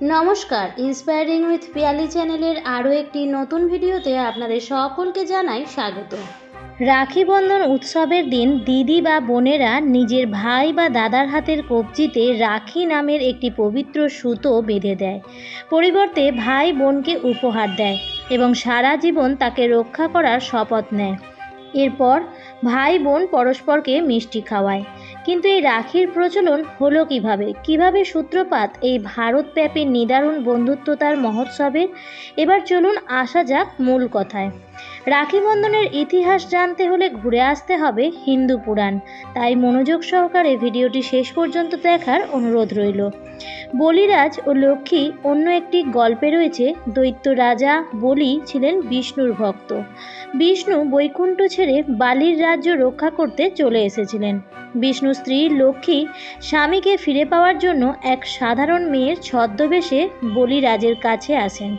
নমস্কার inspiring with Piyali চ্যানেলের আরও একটি নতুন ভিডিওতে আপনাদের সকলকে জানাই স্বাগত। রাখি বন্ধন উৎসবের দিন দিদি বা বোনেরা নিজের ভাই বা দাদার হাতের কবজিতে রাখি নামের একটি পবিত্র সুতো বেঁধে দেয়। পরিবর্তে ভাই বোনকে উপহার দেয় এবং সারা জীবন তাকে রক্ষা করার শপথ নেয়। এরপর ভাই বোন পরস্পরকে মিষ্টি খাওয়ায়। কিন্তু এই রাখির প্রচলন হলো কীভাবে? কীভাবে সূত্রপাত এই ভারতব্যাপী নিদারুণ বন্ধুত্বতার মহোৎসবের এবার চলুন আসা যাক মূল কথায়। রাখি বন্ধনের ইতিহাস জানতে হলে ঘুরে আসতে হবে হিন্দু পুরাণ। তাই মনোযোগ সহকারে ভিডিওটি শেষ পর্যন্ত দেখার অনুরোধ রইল। বলিরাজ ও লক্ষ্মী অন্য একটি গল্পে রয়েছে, দৈত্য রাজা বলি ছিলেন বিষ্ণুর ভক্ত। বিষ্ণু বৈকুণ্ঠ ছেড়ে বালির রাজ্য রক্ষা করতে চলে এসেছিলেন। বিষ্ণু স্ত্রী লক্ষ্মী স্বামীকে ফিরে পাওয়ার জন্য এক সাধারণ মেয়ের ছদ্মবেশে বলিরাজের কাছে আসেন।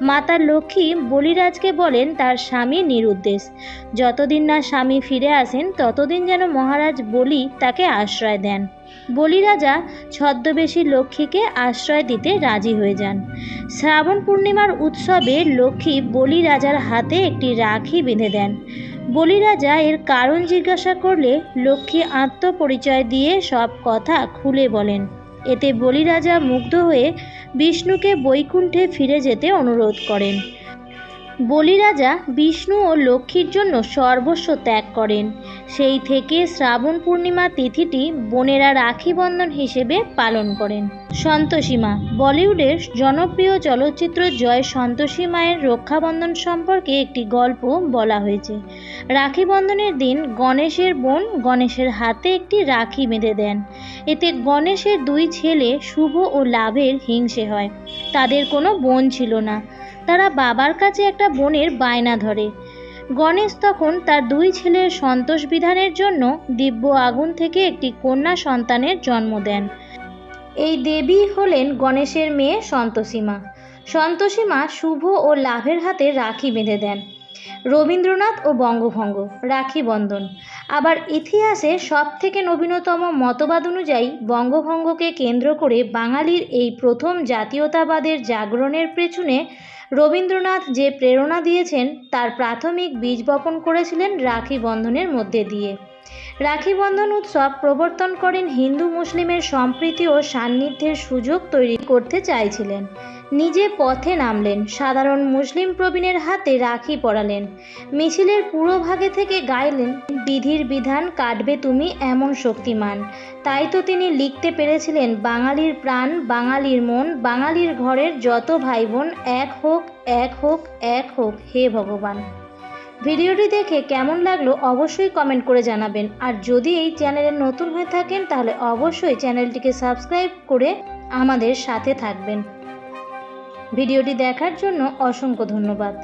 মাতা লক্ষ্মী বলিরাজকে বলেন, তার স্বামী নিরুদ্দেশ। যতদিন না স্বামী ফিরে আসেন, ততদিন যেন মহারাজ বলি তাকে আশ্রয় দেন। বলিরাজা ছদ্মবেশী লক্ষ্মীকে আশ্রয় দিতে রাজি হয়ে যান। শ্রাবণ পূর্ণিমার উৎসবে লক্ষ্মী বলিরাজার হাতে একটি রাখি বেঁধে দেন। বলিরাজা এর কারণ জিজ্ঞাসা করলে লক্ষ্মী আত্মপরিচয় দিয়ে সব কথা খুলে বলেন। এতে বলিরাজা মুগ্ধ হয়ে বিষ্ণুকে বৈকুণ্ঠে ফিরে যেতে অনুরোধ করেন। বলিরাজা বিষ্ণু ও লক্ষ্মীর জন্য সর্বস্ব ত্যাগ করেন। সেই থেকে শ্রাবণ পূর্ণিমা তিথিটি বোনেরা রাখি বন্ধন হিসেবে পালন করেন। সন্তোষীমা বলিউডের জনপ্রিয় চলচ্চিত্র জয় সন্তোষী মায়ের রক্ষাবন্ধন সম্পর্কে একটি গল্প বলা হয়েছে। রাখি বন্ধনের দিন গণেশের বোন গণেশের হাতে একটি রাখি বেঁধে দেন। এতে গণেশের দুই ছেলে শুভ ও লাভের হিংসে হয়। তাদের কোনো বোন ছিল না। তারা বাবার কাছে একটা বোনের বায়না ধরে। গণেশ তখন তার দুই ছেলের সন্তোষ বিধানের জন্য দিব্য আগুন থেকে একটি কন্যা সন্তানের জন্ম দেন। এই দেবী হলেন গণেশের মেয়ে সন্তোষীমা। সন্তোষীমা শুভ ও লাভের হাতে রাখি বেঁধে দেন। রবীন্দ্রনাথ ও বঙ্গভঙ্গ, রাখি বন্ধন। আবার ইতিহাসে সবথেকে নবীনতম মতবাদ অনুযায়ী বঙ্গভঙ্গকে কেন্দ্র করে বাঙালির এই প্রথম জাতীয়তাবাদের জাগরণের পেছনে রবীন্দ্রনাথ যে প্রেরণা দিয়েছেন, তার প্রাথমিক বীজ বপন করেছিলেন রাখি বন্ধনের মধ্যে দিয়ে। রাখি বন্ধন উৎসব প্রবর্তন করেন হিন্দু মুসলিমের সম্প্রীতি ও সান্নিধ্যের সুযোগ তৈরি করতে চাইছিলেন। নিজে পথে নামলেন। সাধারণ মুসলিম প্রবীণের হাতে রাখি পরালেন। মিছিলের পুরো ভাগে থেকে গাইলেন, বিধির বিধান কাটবে তুমি এমন শক্তিমান। তাই তো তিনি লিখতে পেরেছিলেন, বাঙালির প্রাণ, বাঙালির মন, বাঙালির ঘরের যত ভাই বোন এক হোক এক হোক এক হোক, হে ভগবান। ভিডিওটি দেখে কেমন লাগল অবশ্যই কমেন্ট করে জানাবেন। আর যদি এই চ্যানেলে নতুন হয়ে থাকেন, তাহলে অবশ্যই চ্যানেলটিকে সাবস্ক্রাইব করে আমাদের সাথে থাকবেন। ভিডিওটি দেখার জন্য অসংখ্য ধন্যবাদ।